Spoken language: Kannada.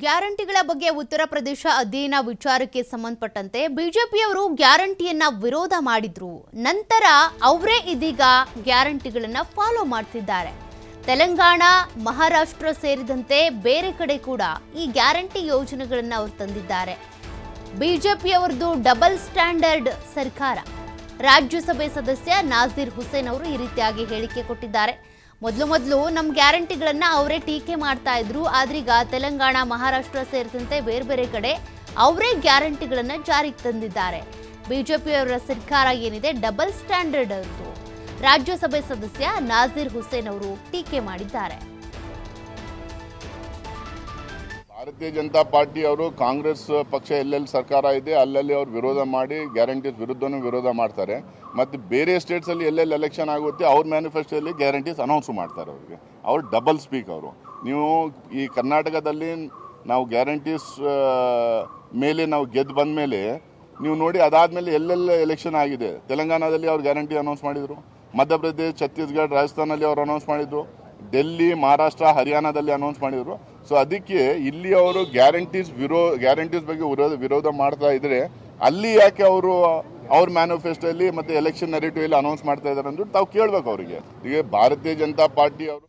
ಗ್ಯಾರಂಟಿಗಳ ಬಗ್ಗೆ ಉತ್ತರ ಪ್ರದೇಶ ಅಧ್ಯಯನ ವಿಚಾರಕ್ಕೆ ಸಂಬಂಧಪಟ್ಟಂತೆ ಬಿಜೆಪಿಯವರು ಗ್ಯಾರಂಟಿಯನ್ನ ವಿರೋಧ ಮಾಡಿದ್ರು. ನಂತರ ಅವರೇ ಇದೀಗ ಗ್ಯಾರಂಟಿಗಳನ್ನ ಫಾಲೋ ಮಾಡ್ತಿದ್ದಾರೆ. ತೆಲಂಗಾಣ, ಮಹಾರಾಷ್ಟ್ರ ಸೇರಿದಂತೆ ಬೇರೆ ಕಡೆ ಕೂಡ ಈ ಗ್ಯಾರಂಟಿ ಯೋಜನೆಗಳನ್ನು ಅವರು ತಂದಿದ್ದಾರೆ. ಬಿಜೆಪಿಯವರದು ಡಬಲ್ ಸ್ಟ್ಯಾಂಡರ್ಡ್ ಸರ್ಕಾರ. ರಾಜ್ಯಸಭೆ ಸದಸ್ಯ ನಾಜೀರ್ ಹುಸೇನ್ ಅವರು ಈ ರೀತಿಯಾಗಿ ಹೇಳಿಕೆ ಕೊಟ್ಟಿದ್ದಾರೆ. ಮೊದಲು ಮೊದಲು ನಮ್ಮ ಗ್ಯಾರಂಟಿಗಳನ್ನು ಅವರೇ ಟೀಕೆ ಮಾಡ್ತಾ ಇದ್ರು. ಆದ್ರೀಗ ತೆಲಂಗಾಣ, ಮಹಾರಾಷ್ಟ್ರ ಸೇರಿದಂತೆ ಬೇರೆ ಬೇರೆ ಕಡೆ ಅವರೇ ಗ್ಯಾರಂಟಿಗಳನ್ನು ಜಾರಿಗೆ ತಂದಿದ್ದಾರೆ. ಬಿಜೆಪಿಯವರ ಸರ್ಕಾರ ಏನಿದೆ? ಡಬಲ್ ಸ್ಟ್ಯಾಂಡರ್ಡ್ ಅವ್ರದ್ದು ರಾಜ್ಯಸಭೆ ಸದಸ್ಯ ನಾಜೀರ್ ಹುಸೇನ್ ಅವರು ಟೀಕೆ ಮಾಡಿದ್ದಾರೆ. ಭಾರತೀಯ ಜನತಾ ಪಾರ್ಟಿ ಅವರು ಕಾಂಗ್ರೆಸ್ ಪಕ್ಷ ಎಲ್ಲೆಲ್ಲಿ ಸರ್ಕಾರ ಇದೆ, ಅಲ್ಲಲ್ಲಿ ಅವ್ರು ವಿರೋಧ ಮಾಡಿ ಗ್ಯಾರಂಟೀಸ್ ವಿರುದ್ಧನೂ ವಿರೋಧ ಮಾಡ್ತಾರೆ. ಮತ್ತು ಬೇರೆ ಸ್ಟೇಟ್ಸಲ್ಲಿ ಎಲ್ಲೆಲ್ಲಿ ಎಲೆಕ್ಷನ್ ಆಗುತ್ತೆ, ಅವ್ರ ಮ್ಯಾನಿಫೆಸ್ಟೋಲ್ಲಿ ಗ್ಯಾರಂಟೀಸ್ ಅನೌನ್ಸ್ ಮಾಡ್ತಾರೆ ಅವರಿಗೆ. ಅವ್ರು ಡಬಲ್ ಸ್ಪೀಕ್ ಅವರು. ನೀವು ಈ ಕರ್ನಾಟಕದಲ್ಲಿ ನಾವು ಗ್ಯಾರಂಟೀಸ್ ಮೇಲೆ ನಾವು ಗೆದ್ದು ಬಂದ ಮೇಲೆ ನೀವು ನೋಡಿ ಅದಾದಮೇಲೆ ಎಲ್ಲೆಲ್ಲ ಎಲೆಕ್ಷನ್ ಆಗಿದೆ. ತೆಲಂಗಾಣದಲ್ಲಿ ಅವ್ರು ಗ್ಯಾರಂಟಿ ಅನೌನ್ಸ್ ಮಾಡಿದರು. ಮಧ್ಯಪ್ರದೇಶ್, ಛತ್ತೀಸ್ಗಢ ರಾಜಸ್ಥಾನಲ್ಲಿ ಅವ್ರು ಅನೌನ್ಸ್ ಮಾಡಿದರು. ಡೆಲ್ಲಿ, ಮಹಾರಾಷ್ಟ್ರ, ಹರಿಯಾಣದಲ್ಲಿ ಅನೌನ್ಸ್ ಮಾಡಿದರು. ಸೊ ಅದಕ್ಕೆ ಇಲ್ಲಿ ಅವರು ಗ್ಯಾರಂಟೀಸ್ ವಿರೋ ಗ್ಯಾರಂಟೀಸ್ ಬಗ್ಗೆ ವಿರೋಧ ವಿರೋಧ ಮಾಡ್ತಾ ಇದ್ರೆ ಅಲ್ಲಿ ಯಾಕೆ ಅವರು ಅವ್ರ ಮ್ಯಾನಿಫೆಸ್ಟೋಲ್ಲಿ ಮತ್ತು ಎಲೆಕ್ಷನ್ ನೆರೆಟಿವ್ ಅನೌನ್ಸ್ ಮಾಡ್ತಾ ಇದ್ದಾರೆ ಅಂದ್ಬಿಟ್ಟು ತಾವು ಕೇಳ್ಬೇಕು ಅವರಿಗೆ. ಈಗ ಭಾರತೀಯ ಜನತಾ ಪಾರ್ಟಿ ಅವರು